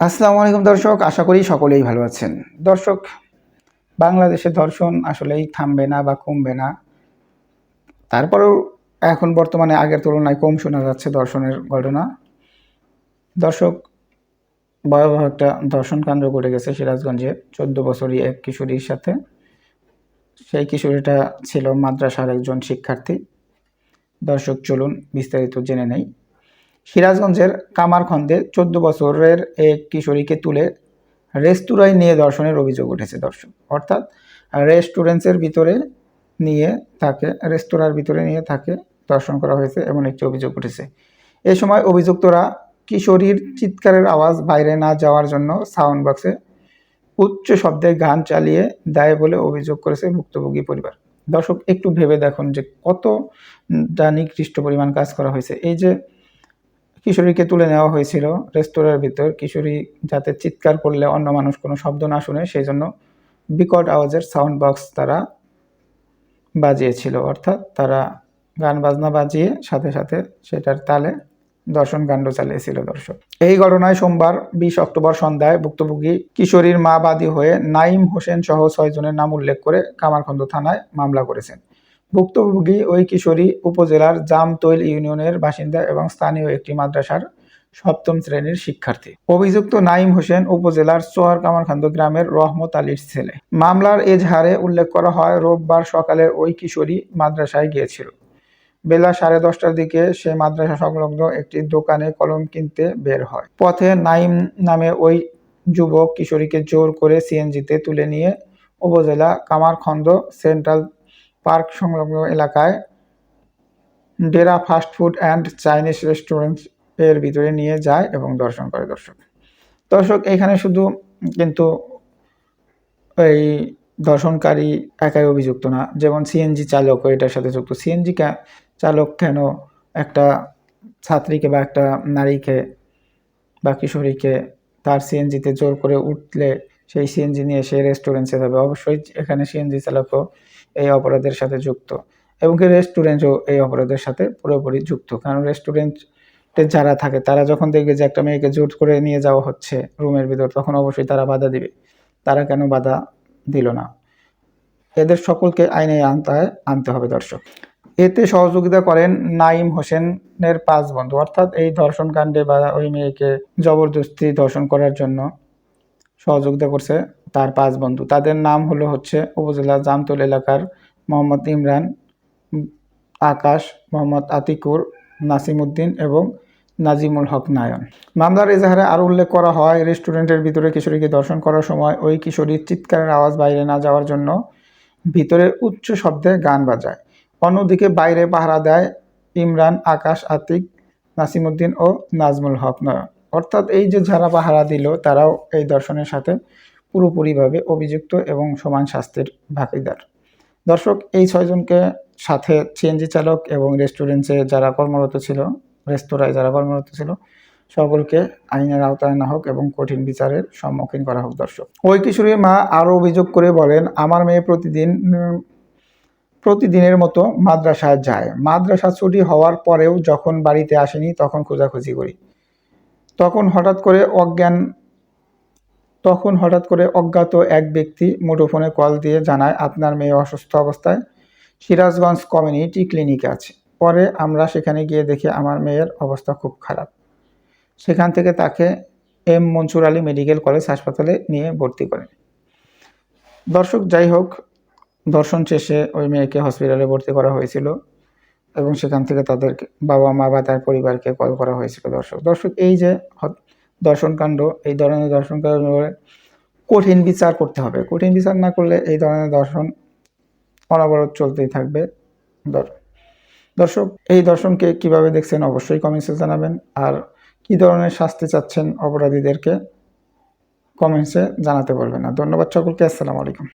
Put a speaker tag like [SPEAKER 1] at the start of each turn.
[SPEAKER 1] আসসালামু আলাইকুম দর্শক, আশা করি সকলেই ভালো আছেন। দর্শক বাংলাদেশে ধর্ষণ আসলেই থামবে না বা কমবে না। তারপরেও এখন বর্তমানে আগের তুলনায় কম শোনা যাচ্ছে ধর্ষণের ঘটনা। দর্শক, ভয়াবহ একটা ধর্ষণ কাণ্ড ঘটে গেছে সিরাজগঞ্জে চোদ্দ বছরই এক কিশোরীর সাথে। সেই কিশোরীটা ছিল মাদ্রাসার একজন শিক্ষার্থী। দর্শক, চলুন বিস্তারিত জেনে নেই। সিরাজগঞ্জের কামারখন্দে চোদ্দ বছরের এক কিশোরীকে তুলে রেস্তোরাঁয় নিয়ে দর্শনের অভিযোগ উঠেছে দর্শক। অর্থাৎ রেস্টুরেন্টসের ভিতরে নিয়ে তাকে, রেস্তোরাঁর ভিতরে নিয়ে তাকে দর্শন করা হয়েছে এমন একটি অভিযোগ উঠেছে। এ সময় অভিযুক্তরা কিশোরীর চিৎকারের আওয়াজ বাইরে না যাওয়ার জন্য সাউন্ড বক্সে উচ্চ শব্দে গান চালিয়ে দেয় বলে অভিযোগ করেছে ভুক্তভোগী পরিবার। দর্শক, একটু ভেবে দেখুন যে কতটা নিকৃষ্ট পরিমাণ কাজ করা হয়েছে। এই যে কিশোরীকে তুলে নেওয়া হয়েছিল রেস্তোরাঁর ভিতর। কিশোরী যাতে চিৎকার করলে অন্য মানুষ কোনো শব্দ না শুনে সেই জন্য বিকট আওয়াজের সাউন্ড বক্স তারা বাজিয়েছিল। অর্থাৎ তারা গান বাজনা বাজিয়ে সাথে সাথে সেটার তালে দর্শন কাণ্ড চালিয়েছিল দর্শক। এই ঘটনায় সোমবার বিশ অক্টোবর সন্ধ্যায় ভুক্তভোগী কিশোরীর মা বাদী হয়ে নাইম হোসেন সহ ছয়জনের নাম উল্লেখ করে কামারখন্দ থানায় মামলা করেছেন। ভুক্তভোগী ওই কিশোরী উপজেলার জামতৈল ইউনিয়নের বাসিন্দা এবং স্থানীয় একটি মাদ্রাসার সপ্তম শ্রেণির শিক্ষার্থী। অভিযুক্ত নাইম হোসেন উপজেলার সোহার কামারখান্দ গ্রামের রহমত আলীর ছেলে। মামলার এজহারে উল্লেখ করা হয়, রোববার সকালে ওই কিশোরী মাদ্রাসায় গিয়েছিল। বেলা সাড়ে দশটার দিকে সে মাদ্রাসা সংলগ্ন একটি দোকানে কলম কিনতে বের হয়। পথে নাইম নামে ওই যুবক কিশোরীকে জোর করে সিএনজিতে তুলে নিয়ে উপজেলা কামারখন্দ সেন্ট্রাল পার্ক সংলগ্ন এলাকায় Dera fast food and Chinese রেস্টুরেন্টের ভিতরে নিয়ে যায় এবং দর্শন করে দর্শক। দর্শক, এখানে শুধু কিন্তু এই দর্শনকারী একাই অভিযুক্ত না, যেমন সিএনজি চালক এটার সাথে যুক্ত। সিএনজি চালক কেন একটা ছাত্রীকে বা একটা নারীকে বা কিশোরীকে তার সিএনজিতে জোর করে উঠলে সেই সিএনজি নিয়ে সে রেস্টুরেন্টে যাবে? অবশ্যই এখানে সিএনজি চালকও এই অপরাধের সাথে যুক্ত এবং কি রেস্টুরেন্টও এই অপরাধের সাথে পুরোপুরি যুক্ত। কারণ রেস্টুরেন্টে যারা থাকে, তারা যখন দেখবে যে একটা মেয়েকে জোর করে নিয়ে যাওয়া হচ্ছে রুমের ভিতর, তখন অবশ্যই তারা বাধা দিবে। তারা কেন বাধা দিল না? এদের সকলকে আইনে আনতে আনতে হবে দর্শক। এতে সহযোগিতা করেন নাইম হোসেনের পাঁচ বন্ধু। অর্থাৎ এই ধর্ষণ কাণ্ডে বা ওই মেয়েকে জবরদস্তি ধর্ষণ করার জন্য সহযোগিতা করছে তার পাঁচ বন্ধু। তাদের নাম হলো হচ্ছে উপজেলা জামতল এলাকার মোহাম্মদ ইমরান, আকাশ, মোহাম্মদ আতিকুর নাসিমউদ্দিন এবং নাজিমুল হক নায়ন। মামলার এজাহারে আরও উল্লেখ করা হয়, রেস্টুরেন্টের ভিতরে কিশোরীকে দর্শন করার সময় ওই কিশোরীর চিৎকারের আওয়াজ বাইরে না যাওয়ার জন্য ভিতরে উচ্চ শব্দে গান বাজায়। অন্যদিকে বাইরে পাহারা দেয় ইমরান, আকাশ, আতিক নাসিমউদ্দিন ও নাজমুল হক নয়ন। অর্থাৎ এই যে যারা পাহারা দিল, তারাও এই দর্শনের সাথে পুরোপুরিভাবে অভিযুক্ত এবং সমান শাস্তির ভাগিদার। দর্শক, এই ছয়জনকে সাথে সিএনজি চালক এবং রেস্টুরেন্টে যারা কর্মরত ছিল, রেস্তোরাঁয় যারা কর্মরত ছিল, সকলকে আইনের আওতায় না হোক এবং কঠিন বিচারের সম্মুখীন করা হোক দর্শক। ওই কিশোরীর মা আরও অভিযোগ করে বলেন, আমার মেয়ে প্রতিদিন, প্রতিদিনের মতো মাদ্রাসায় যায়। মাদ্রাসা ছুটি হওয়ার পরেও যখন বাড়িতে আসেনি তখন খোঁজাখুঁজি করি। তখন হঠাৎ করে অজ্ঞান তখন হঠাৎ করে অজ্ঞাত এক ব্যক্তি মুঠোফোনে কল দিয়ে জানায়, আপনার মেয়ে অসুস্থ অবস্থায় সিরাজগঞ্জ কমিউনিটি ক্লিনিকে আছে। পরে আমরা সেখানে গিয়ে দেখি আমার মেয়ের অবস্থা খুব খারাপ। সেখান থেকে তাকে M Mansur Ali Medical College হাসপাতালে নিয়ে ভর্তি করেন দর্শক, যাই হোক, দর্শন শেষে ওই মেয়েকে হসপিটালে ভর্তি করা হয়েছিল এবং সেখান থেকে তাদের বাবা মা বা তার পরিবারকে কল করা হয়েছিল দর্শক। দর্শক, এই যে দর্শনকাণ্ড এই ধরনের দর্শনকাণ্ড কঠিন বিচার করতে হবে। কঠিন বিচার না করলে এই ধরনের দর্শন অনবরত চলতেই থাকবে। দর্শক, এই দর্শনকে কীভাবে দেখছেন অবশ্যই কমেন্টসে জানাবেন। আর কি ধরনের শাস্তি চাচ্ছেন অপরাধীদেরকে কমেন্টসে জানাতে বলবেন। না ধন্যবাদ সকলকে, আসসালামু আলাইকুম।